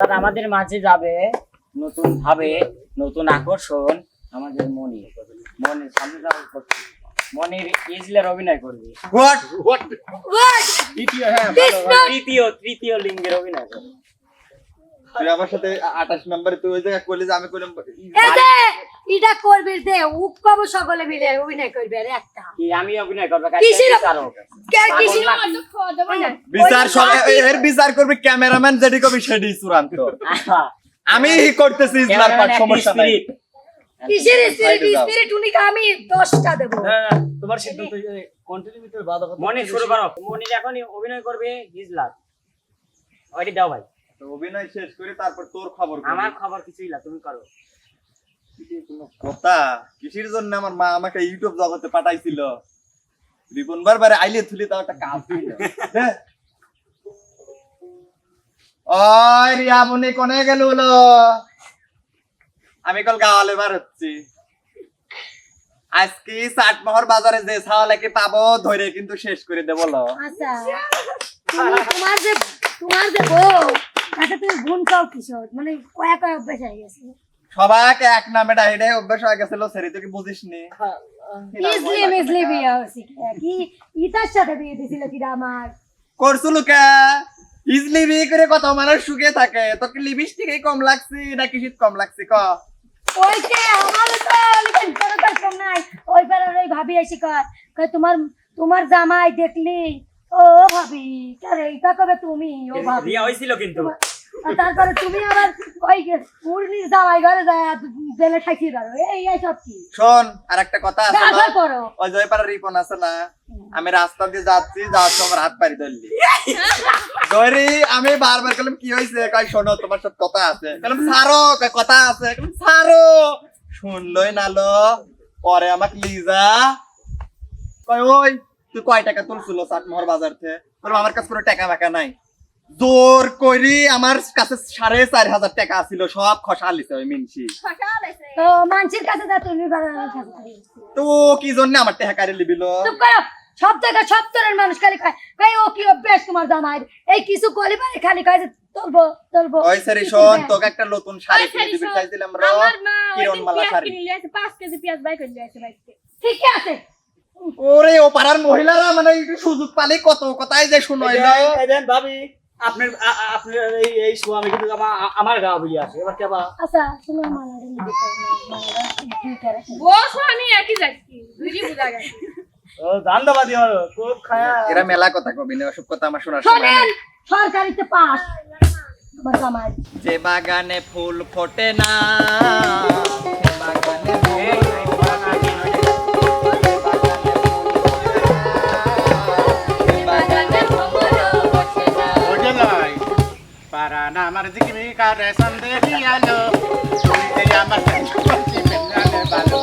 আর আমাদের মাঝে যাবে নতুন ভাবে নতুন আকর্ষণ আমাদের মনি। মনির সামনে যাব করছি। মনির ইজলের অভিনয় করবে। হোয়াট হোয়াট তৃতীয় হ্যাঁ ভালো, তৃতীয় তৃতীয় লিঙ্গের অভিনয় করবে। তুই আমার সাথে আঠাশ নম্বরে তুই ওই জায়গায় করলি যে আমি করলাম এই যে এটা করবি দে উৎকব সকলে মিলে অভিনয় করবে আর একটা। কি আমি অভিনয় করব? কিসের কে বিচার সব এর বিচার করবি ক্যামেরাম্যান যেটি কবি সেটি চূড়ান্ত। আমি করতেছি ইসলাম পাঠ সমস্যা নাই। কিসের স্পিরিট উনিকে আমি দেবো। তোমার সিদ্ধান্ত কন্টিনিউ ভিতরে বাধা মনির শুরু করো। মনির এখনই অভিনয় করবে হিজলার ওইটি দাও ভাই। তো অভিনয় শেষ করে তারপর তোর খবর আমার খবর কিছুই না তুমি করো। কথা কিসের জন্য আমার মা আমাকে ইউটিউব জগতে পাঠাইছিল। রিপন বারবার আইলে থুলি তাও একটা কাজ ছিল। হ্যাঁ। ওই রিয়া মনে কোনে গেল হলো? আমি কল গাওয়ালে বার হচ্ছি আজকে চাটমোহর বাজারে যে ছাওয়ালাকে পাবো ধরে কিন্তু শেষ করে দেবো আচ্ছা। তোমার যে তোমার যে বউ তাকে তুমি কিশোর মানে কয়া কয়া অভ্যাস হয়ে গেছে? সবাইকে এক নামে ডাইডে অভ্যাস হয়ে গেছিল সেরি তুই বুঝিস নি? ইজলি মিজলি বিয়ে হয়েছে কি? ইতার সাথে বিয়ে দিছিল আমার? করছিল কে? ইজলি বিয়ে করে কত মানুষ সুখে থাকে। তোর কি লিপস্টিক কম লাগছে না কিসিত কম লাগছে? ক। ওই যে আমার তো কাছে নাই। ওই পাড়ার ওই ভাবি এসে কয় তোমার তোমার জামাই দেখলি? ও ভাবি আরে এটা কবে তুমি? ও ভাবি। বিয়ে হয়েছিল কিন্তু। আর তারপরে তুমি আবার ওই পূর্ণির জামাই ঘরে যায় ঠাকিয়ে দাও এই এই সব কি? শোন আর একটা কথা আছে না? ওই জয়পাড়া রিপন আছে না? আমি রাস্তা দিয়ে যাচ্ছি যাওয়ার সময় আমার হাত পাড়ি ধরলি। ধরি আমি বারবার বললাম কি হয়েছে কই শোনো তোমার সব কথা আছে। বললাম সারো কথা আছে। বললাম, সারো শুনলই নালো পরে আমাকে লিজা কয় ওই তুই কয় টাকা তুলছিল চাটমোহর বাজার থেকে? বললাম আমার কাছে কোনো টাকা ফাঁকা নাই। জোর করি আমার কাছে সাড়ে চার হাজার টাকা ছিল সব খসা লিছে ওই মিনসি। তো মানুষের কাছে যা তুমি তো কি জন্য আমার টাকা কারি লিবিল চুপ করো। সব জায়গায় সব তরের মানুষ খালি খায়। কই ও কি অভ্যাস তোমার জামাই এই কিছু কলি পারে খালি কয় যে তুলবো তুলবো ওই সারি শোন তোকে একটা নতুন শাড়ি কিনে দিবি চাইছিলাম র কিরণ মালা শাড়ি। ঠিক আছে। ওরে ও পাড়ার মহিলারা মানে সুযোগ পালে কত কথাই যে ভাবি আপনার আপনার এই এই স্বামী কিন্তু আমার আমার গা বলি আছে। এবার কে বা আচ্ছা তুমি মালাটা নিতে মালাটা কি করে বস আমি একই যাচ্ছি দুইটি বোঝা গেছে। ও ধান্দাবাদি আমার খুব খায়া। এরা মেলা কথা কবি না ওসব কথা আমার সময় শোনেন! সরকারিতে পাস। যে বাগানে ফুল ফোটে না পারান আমার জিকিমি কারে সন্দেহি আলো তুই আমার সন্দেহি বেলালে ভালো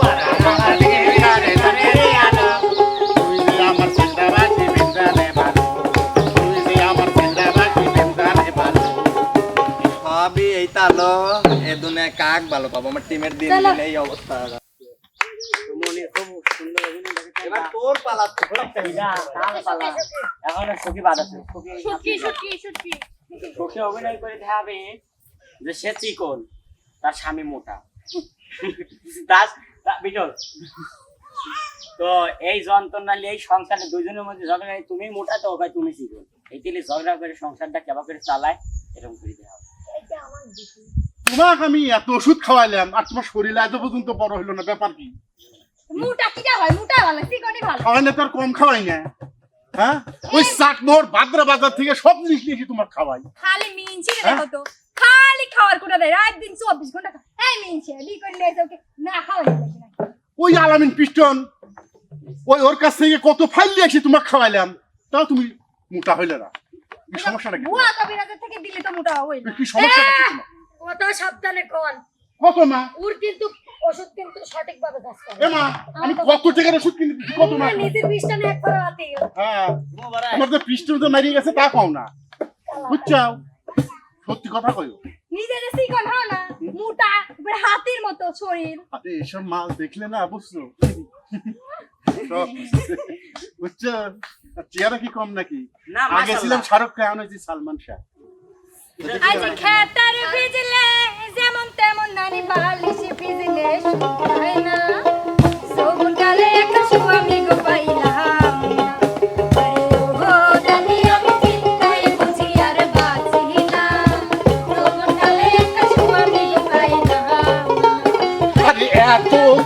পারান আমার জিকিমি কারে সন্দেহি আলো তুই আমার সিন্দাবাজি বিন্দালে ভালো তুই আমার সিন্দাবাজি বিন্দালে ভালো সবই এই তালো এ দুনিয়ায় কাক ভালো পাবো আমার টিমের দিন চলো। দিন এই অবস্থা মনির খুব সুন্দর অভিনয় দেখেছে এবার তোর পালা যা, তাল পালা। এখনও সুখী বাদ আছে সুখী সুটকি সুটকি সুটকি অভিনয় করে দেখাবে যে সে চিকন তার স্বামী মোটা। তার বিটল। তো এই যন্ত্রণা নিয়ে এই সংসারে দুইজনের মধ্যে ঝগড়া তুমি মোটা তো ভাই তুমি চিকন এই তিলে ঝগড়া করে সংসারটা কেবা করে চালায় এরকম করে দেওয়া তোমাকে আমি এত ওষুধ খাওয়াইলাম আর তোমার শরীর আজ পর্যন্ত বড় হলো না ব্যাপার কি? মুটা কিটা হয়? মুটা ভালো চিকনি ভালো। খাওয়াই না তো আর কম খাওয়াই না। হ্যাঁ? ওই চাটমোহর ভাদ্রা বাজার থেকে সব জিনিস নিয়ে এসে তোমার খাওয়াই। খালি মিনছি হ্যাঁ? দেখো তো। খালি খাওয়ার কোটা দেয়। রাত দিন চব্বিশ ঘণ্টা এই মিনছে বি করে নিয়ে ওকে না খাওয়াই ওই আলামিন পিস্টন ওই ওর কাছ থেকে কত ফাইল দিয়ে এসে তোমাকে খাওয়াইলাম তাও তুমি মোটা হইলে না। কি সমস্যাটা কি বুয়া কবিরাজের থেকে দিলে তো মোটা হই কি সমস্যাটা কি তোমার? ওটা সাবধানে কোন কত মা? ওর কিন্তু ওষুধ কিন্তু সঠিকভাবে কাজ করে। এ মা আমি কত টাকার ওষুধ কিনে দিচ্ছি কত না, নিজের একবার হাতে হ্যাঁ আমার তো তো মারিয়ে গেছে তা কও না। বুঝছাও? সত্যি কথা কইও। নিজের হও না মোটা হাতির মতো শরীর। আরে এসব মাল দেখলে না বুঝছ? বুঝছ? চেহারা কি কম নাকি? আগে ছিলাম শাহরুখ খান হয়েছি সালমান শাহ। আজ খেতার ভিজলে যেমন তেমন নানি বালিশ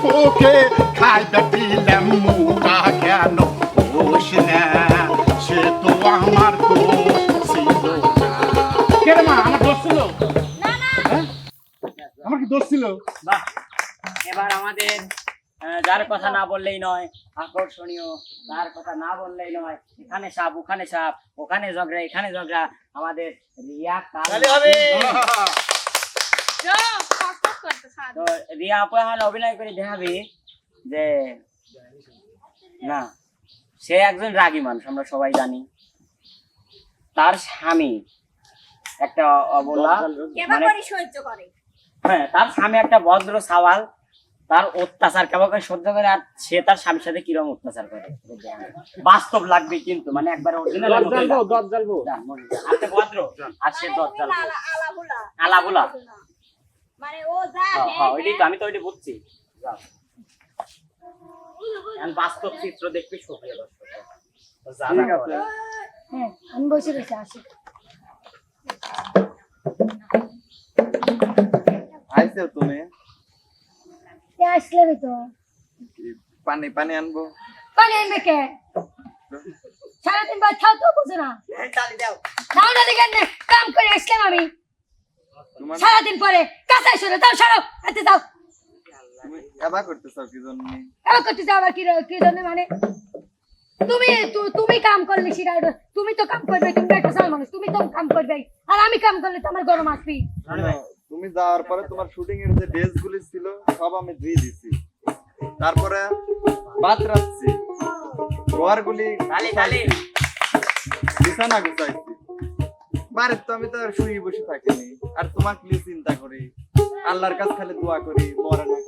তোকে খাইতে দিলাম মুখা কেন? দোষ না সে তো আমার দোষ ছিল না। কে রে মা আমার দোষ ছিল? হ্যাঁ? আমার কি দোষ ছিল? বাহ। এবার আমাদের যার কথা না বললেই নয় আকর্ষণীয় তার কথা না বললেই নয় এখানে সাপ ওখানে সাপ ওখানে ঝগড়া এখানে ঝগড়া আমাদের রিয়া কাল হবে। তো রিয়া আপু এখন অভিনয় করে দেখাবে যে না সে একজন রাগী মানুষ আমরা সবাই জানি। তার স্বামী একটা অবলা মানে হ্যাঁ তার স্বামী একটা ভদ্র সাওয়াল তার অত্যাচার কেমন সহ্য করে আর সে তার স্বামীর সাথে কীরকম অত্যাচার করে? বাস্তব লাগবে কিন্তু মানে একবার আপনি ভদ্র আর সে দজ্জাল আলাবুলা মানে ও যা হ্যাঁ, হ্যাঁ, ওইটাই তো আমি তো বুঝছি। বাস্তব চিত্র দেখবি সুপ্রিয় দর্শক। হ্যাঁ আমি বসে রয়েছি আসি। আইসো তুমি। আসলে তো পানি পানি আনব। পানি আনবে কে? সারাদিন বাদ খাও তো বুঝো না। দাও না দেখেন না কাম করে আসলাম আমি। সারাদিন পরে কাঁচাই সরে দাও সরো হাতে দাও করতেছো কি জন্য আবার কি র- কি জন্য মানে। তুমি তুমি কাম করলে সেটা তুমি তো কাম করবে তুমি তো একটা মানুষ তুমি তো কাম করবে আর আমি কাম করলে তো আমার গরম আসবি। তুমি যাওয়ার পরে তোমার শুটিং এর যে ড্রেস গুলি ছিল সব আমি ধুয়ে দিছি। তারপরে ভাত রাখছি। ঘর গুলি বিছানা গুছাইছি। বাড়ির তো আমি তো আর শুয়ে বসে থাকিনি। আর তোমাকে নিয়ে চিন্তা করি। আল্লাহর কাছে খালি দোয়া করি মরে না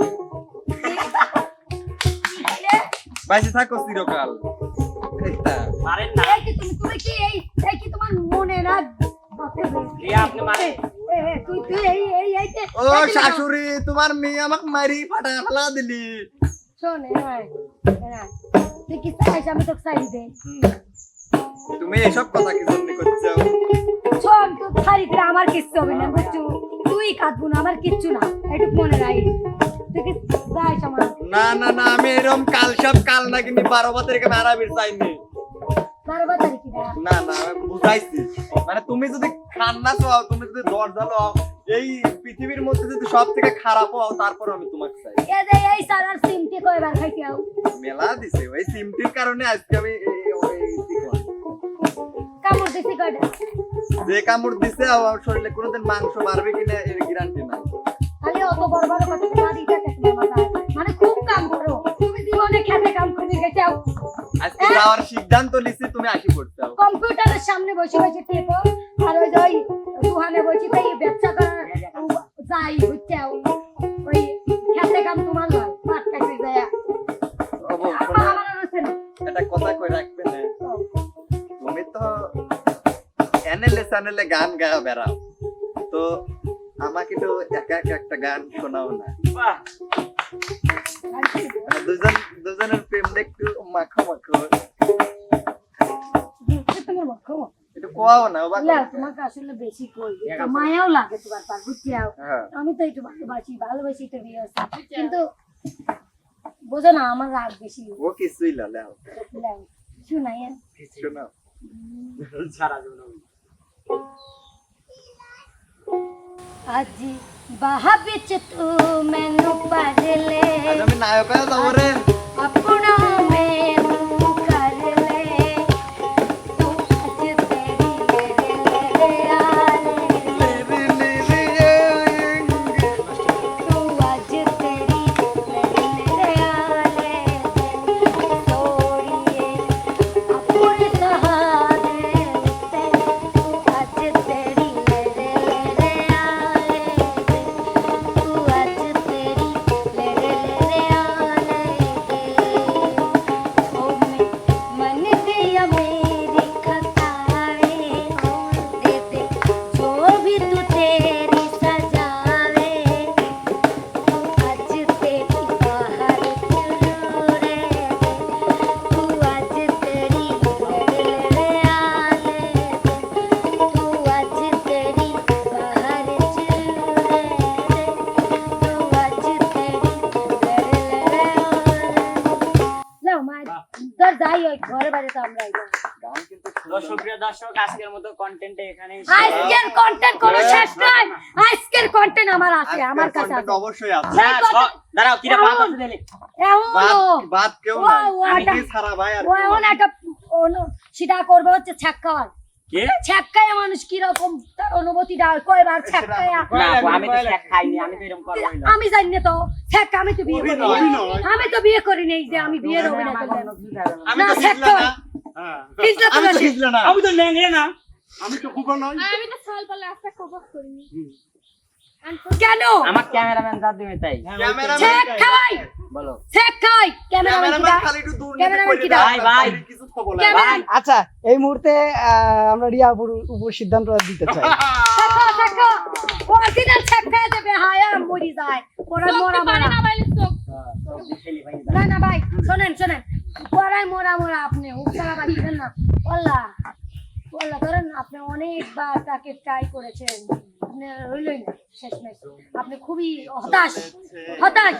বাইসে থাকো চিরকাল। এইটা। মারেন না। তুমি তুমি কি এই কি তোমার মনে না ও শাশুড়ি তোমার মেয়ে আমাকে মারি ফাটা ফেলা দিলি। তুমি এসব কথা কি জন্য করছ? শোন আমার কিচ্ছু হবে না বুঝছু? তুই কাঁদবো না আমার কিচ্ছু না এটুক মনে রাখ কি আমার? না না না আমি এরকম কাল সব কাল না কিন্তু বারো চাইনি বারো বাজারে কি দেয় না না আমি বুঝাইছি। মানে তুমি যদি কান্না চাও তুমি যদি দরজা লও এই পৃথিবীর মধ্যে যদি সব থেকে খারাপ হও তারপর আমি তোমাকে চাই। এ যে এই সারার সিমটি কয়বার খাইতে আও? মেলা দিছে ওই সিমটির কারণে আজকে আমি এই- এই- ওই কি করি। কামড় দিছি কয়টা? যে কামড় দিছে আমার শরীরে কোনোদিন মাংস মারবে কিনা এর গ্যারান্টি নাই। খালি অত বড় বড় কথা মানে খুব কাম করো। তুমি খেতে কাম করে গেছে? আজকে যাওয়ার সিদ্ধান্ত নিছি তুমি আসি পড়তে হবে কম্পিউটারের সামনে বসে বসে টেপো আর ওই ওই দুহানে বসে তাই ব্যবসা করার যাই হচ্ছে ওই খেতে কাম তোমার নয় যায় শোনো, আমার আছে কথা কই রাখবে না? তুমি তো চ্যানেলে চ্যানেলে গান গায়া বেড়াও। তো আমাকে তো একা একা একটা গান শোনাও না। বাহ। দুজন দুজনের প্রেম একটু মাখো মাখো একটু কোয়াও না তোমাকে আসলে বেশি কই মায়াও লাগে তোমার পার বুঝছি হ্যাঁ। আমি তো একটু ভালোবাসি ভালোবাসি তো বিয়ে কিন্তু বোঝো না আমার রাগ বেশি। ও কিছুই লালে শুনাই শোনো সারা ਅੱਜ ਬਾਹ ਵਿੱਚ ਤੂੰ ਮੈਨੂੰ ਭਰ ਲੈ ada main ayo pel tawurin apa আজকের মতো কন্টেন্টে এখানে আজকের কন্টেন্ট কোনো শেষ নাই আজকের কন্টেন্ট আমার আছে আমার কাছে আছে। অবশ্যই আছে। দাঁড়াও কিরা বাদ আছে দিলে বাদ বাদ কেউ নাই। আমি ছাড়া ভাই আর ও একটা সেটা করবে হচ্ছে ছ্যাক্কাওয়ার কি? ছ্যাক্কায় মানুষ কীরকম তার অনুভূতিটা কয়বার ছ্যাক্কায়া আমি তো শেখ আমি তো এরকম করবই না আমি জানি না তো। ছ্যাক্কা আমি তো বিয়ে করি। আমি তো বিয়ে করি নাই যে আমি কিছু থাকে না। আমি তো শেখ হ্যাঁ। হিজলা তো আমি তো বেশি। হিজলা না। আমি তো ল্যাংড়ে না। আমি তো খুব নয় আমি তো সাল পালে আস্তে করিনি। কেন? আমার ক্যামেরাম্যান যা দিবে তাই। ক্যামেরাম্যান ছ্যাক্কাই বলো। ছ্যাক্কাই ক্যামেরাম্যান ক্যামেরাম্যান খালি একটু দূর ক্যামেরাম্যান ভাই, ভাই। কিছু খবর নাই। ক্যামেরাম্যান আচ্ছা এই মুহূর্তে আহ, আমরা রিয়াপুর উপর সিদ্ধান্ত দিতে চাই। অরিজিনাল হায়া মরি যায়। মোরা মোরা। না ভাই শোনেন শোনেন। পড়ায় মোরা মোরা আপনি উপসারা বাড়িবেন না। ওল্লা ওল্লা ধরেন আপনি অনেকবার তাকে ট্রাই করেছেন। আপনি হইলই না শেষ আপনি খুবই হতাশ হতাশ।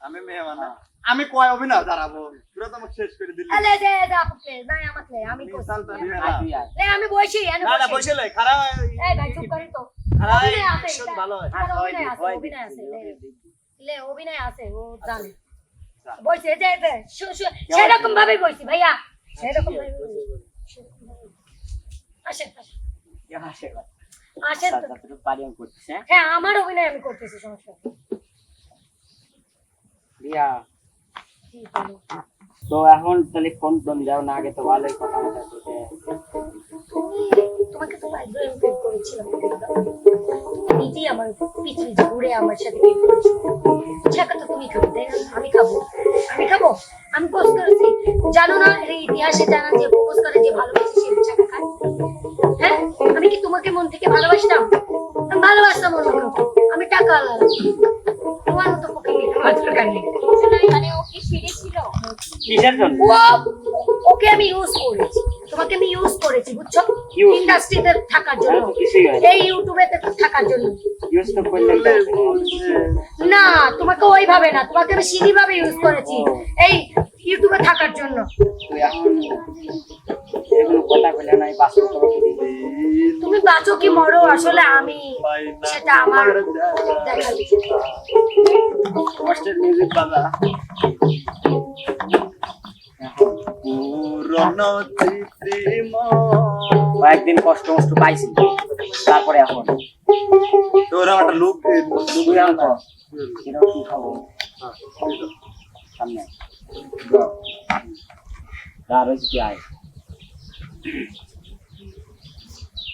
আমি মেহমান আমি কয় অভিনয় দাঁড়াবো? পুরো তো আমাকে শেষ করে দিলি। আলে দে দে আপকে না আমাকে আমি মিসাল তো করছি মেলা। লে আমি বসি আমি না না বসে। লাই খারাপ এই ভাই চুপ করেন তো। খারাপ অভিনয় আছে ভীষণ এটা- ভালো হয়। অভিনয় আছে অভিনয় আছে লে। অভিনয় আছে ও জানে বলছে এই যে সেরকম ভাবে বলছি ভাইয়া সেরকম ভাবে। আসেন আসেন। আসেন আমি করতেছি হ্যাঁ হ্যাঁ আমার অভিনয় আমি করতেছি সমস্যা। রিয়া বলো। তো এখন তাহলে কোন টোন যাও না আগে তো ভালোই কথা তুমি তোমাকে তো আমি খাব। আমি জানো না ইতিহাসে জানা হ্যাঁ? আমি কি তোমাকে মন থেকে ভালোবাসতাম? আমি ভালোবাসতাম আমি টাকা তোমার মতো পক্ষে আমার দরকার নেই। কিসের জন্য? ও ওকে আমি ইউজ করেছি। তোমাকে আমি ইউজ করেছি বুঝছ? ইন্ডাস্ট্রিতে থাকার জন্য। তো এই ইউটিউবে থাকার জন্য। না তোমাকে ওইভাবে না তোমাকে আমি সিঁড়ি ভাবে ইউজ করেছি এই ইউটিউবে থাকার জন্য। তুমি বাঁচো কি মরো আসলে আমি সেটা আমার দেখার বিষয়। কষ্টের মিউজিক কয়েকদিন কষ্ট মষ্ট পাইছি। তারপরে এখন। তোর একটা look দে। তুই এখন কর এরকম কি খাব? সামনে। আর হয়েছে কি আয়।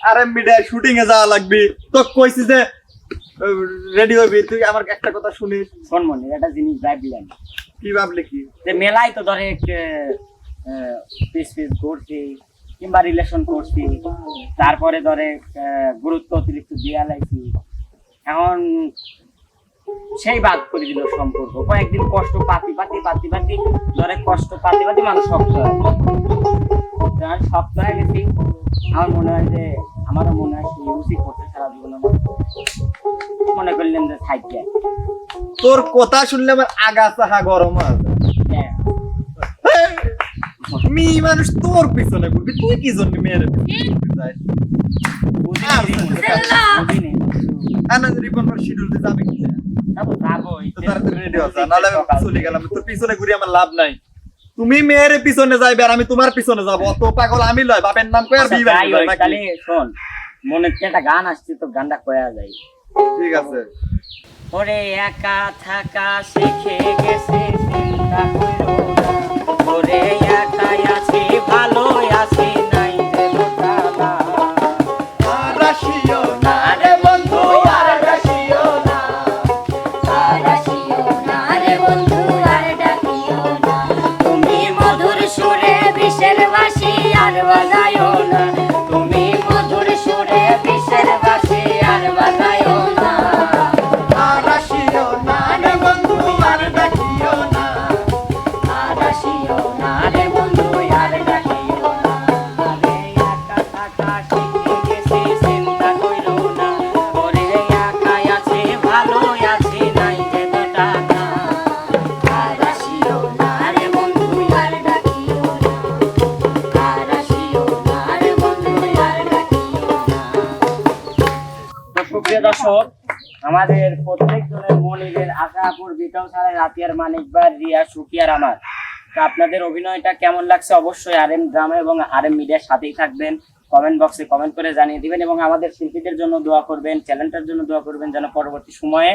আরে মিডিয়া শুটিং এ যাওয়া লাগবে। তো কইছি যে রেডি হবি। তুই আমার একটা কথা শুনিস। শোন মনে একটা জিনিস ভাবলেন কি ভাবলি কি? যে মেলায় তো ধরে পিস পিস ঘুরছি, কিংবা রিলেশন করছি। তারপরে ধরে গুরুত্ব অতিরিক্ত দিয়া লাইছি এখন সেই বাদ করে দিল সম্পর্ক। কয়েকদিন কষ্ট পাতি পাতি পাতি পাতি ধরে কষ্ট পাতি পাতি মানুষ শক্ত হয় শক্ত হয়ে গেছি। আমার মনে হয় যে, আমারও মনে হয় করতে সারা জীবনের মতো মনে করলেন যে থাকবে তোর কথা শুনলে আমার আগা চাহা গরম আছে মেয়ে মানুষ তোর পিছনে ঘুরবি তুই কি জন্য মেয়ের তুমি মেয়ের পিছনে যাইবে আর আমি তোমার পিছনে যাব অত পাগল আমি লয় বাপের নাম আর বিয়ে হোক, শোন মনে হচ্ছে একটা গান আসছে তো গানটা কয়া যায় ঠিক আছে ওরে একা থাকা শিখে গেছে চিন্তা কইরো ওরে রাতিয়ার মানিকবার রিয়া সুকিয়ার আমার। তো আপনাদের অভিনয়টা কেমন লাগছে অবশ্যই আর এম ড্রামা এবং আর এম মিডিয়ার সাথেই থাকবেন। কমেন্ট বক্সে কমেন্ট করে জানিয়ে দিবেন এবং আমাদের শিল্পীদের জন্য দোয়া করবেন, চ্যানেলটার জন্য দোয়া করবেন যেন পরবর্তী সময়ে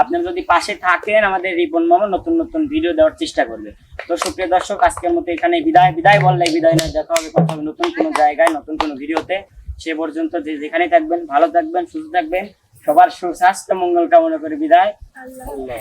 আপনারা যদি পাশে থাকেন, আমাদের রিপন মামা নতুন নতুন ভিডিও দেওয়ার চেষ্টা করবে। তো সুপ্রিয় দর্শক, আজকের মতো এখানে বিদায়। বিদায় বললে বিদায় নয়, দেখা হবে কথা হবে নতুন কোনো জায়গায়, নতুন কোনো ভিডিওতে সে পর্যন্ত যে যেখানে থাকবেন, ভালো থাকবেন, সুস্থ থাকবেন। সবার সুস্বাস্থ্য মঙ্গল কামনা করে বিদায় আল্লাহ।